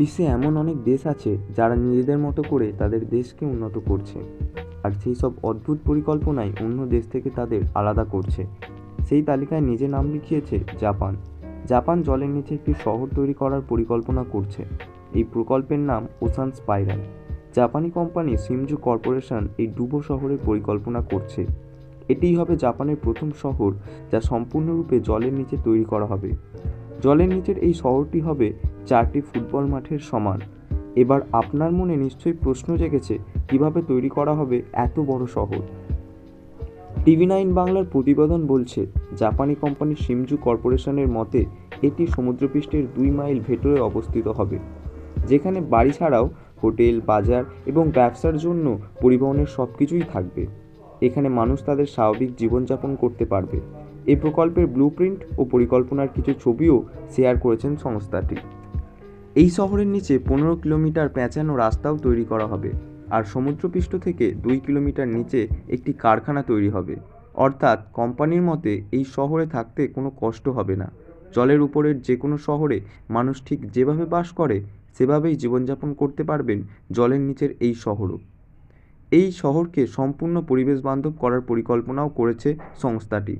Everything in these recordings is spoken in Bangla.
বিশ্বে এমন অনেক দেশ আছে যারা নিজেদের মতো করে তাদের দেশকে উন্নত করছে। আর সেই সব অদ্ভুত পরিকল্পনাই অন্য দেশ থেকে তাদের আলাদা করছে। সেই তালিকায় নিজে নাম লিখিয়েছে জাপান। জাপান জলের নিচে একটি শহর তৈরি করার পরিকল্পনা করছে। এই প্রকল্পের নাম ওসান স্পাইরাল। জাপানি কোম্পানি সিমজু কর্পোরেশন এই ডুবো শহরের পরিকল্পনা করছে। এটিই হবে জাপানের প্রথম শহর যা সম্পূর্ণরূপে জলের নিচে তৈরি করা হবে। জলের নিচের এই শহরটি হবে চারটি ফুটবল মাঠের সমান। এবার আপনার মনে নিশ্চয়ই প্রশ্ন জেগেছে, কীভাবে তৈরি করা হবে এত বড় শহর? টিভি নাইন বাংলার প্রতিবেদন বলছে, জাপানি কোম্পানি সিমজু কর্পোরেশনের মতে, এটি সমুদ্রপৃষ্ঠের দুই মাইল ভেতরে অবস্থিত হবে, যেখানে বাড়ি ছাড়াও হোটেল, বাজার এবং ব্যবসার জন্য পরিবহনের সব কিছুই থাকবে। এখানে মানুষ তাদের স্বাভাবিক জীবনযাপন করতে পারবে। এই প্রকল্পের ব্লুপ্রিন্ট ও পরিকল্পনার কিছু ছবিও শেয়ার করেছেন সংস্থাটি। এই শহরের নিচে পনেরো কিলোমিটার প্যাঁচানো রাস্তাও তৈরি করা হবে আর সমুদ্রপৃষ্ঠ থেকে দুই কিলোমিটার নিচে একটি কারখানা তৈরি হবে। অর্থাৎ কোম্পানির মতে এই শহরে থাকতে কোনো কষ্ট হবে না। জলের উপরের যে কোনো শহরে মানুষ ঠিক যেভাবে বাস করে, সেভাবেই জীবনযাপন করতে পারবেন জলের নিচের এই শহরও। এই শহরকে সম্পূর্ণ পরিবেশ বান্ধব করার পরিকল্পনাও করেছে সংস্থাটি।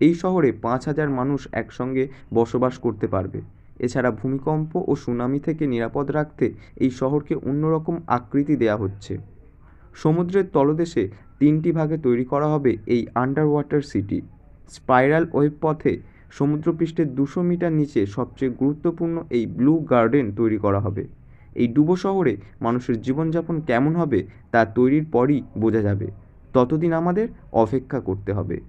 এই শহরে পাঁচ হাজার মানুষ একসঙ্গে বসবাস করতে পারবে। এছাড়া ভূমিকম্প ও সুনামি থেকে নিরাপদ রাখতে এই শহরকে অন্যরকম আকৃতি দেওয়া হচ্ছে। সমুদ্রের তলদেশে তিনটি ভাগে তৈরি করা হবে এই underwater city spiral web পথে সমুদ্রপৃষ্ঠের দুশো মিটার নিচে সবচেয়ে গুরুত্বপূর্ণ এই ব্লু গার্ডেন তৈরি করা হবে। এই ডুবো শহরে মানুষের জীবনযাপন কেমন হবে তা তৈরির পরই বোঝা যাবে। ততদিন আমাদের অপেক্ষা করতে হবে।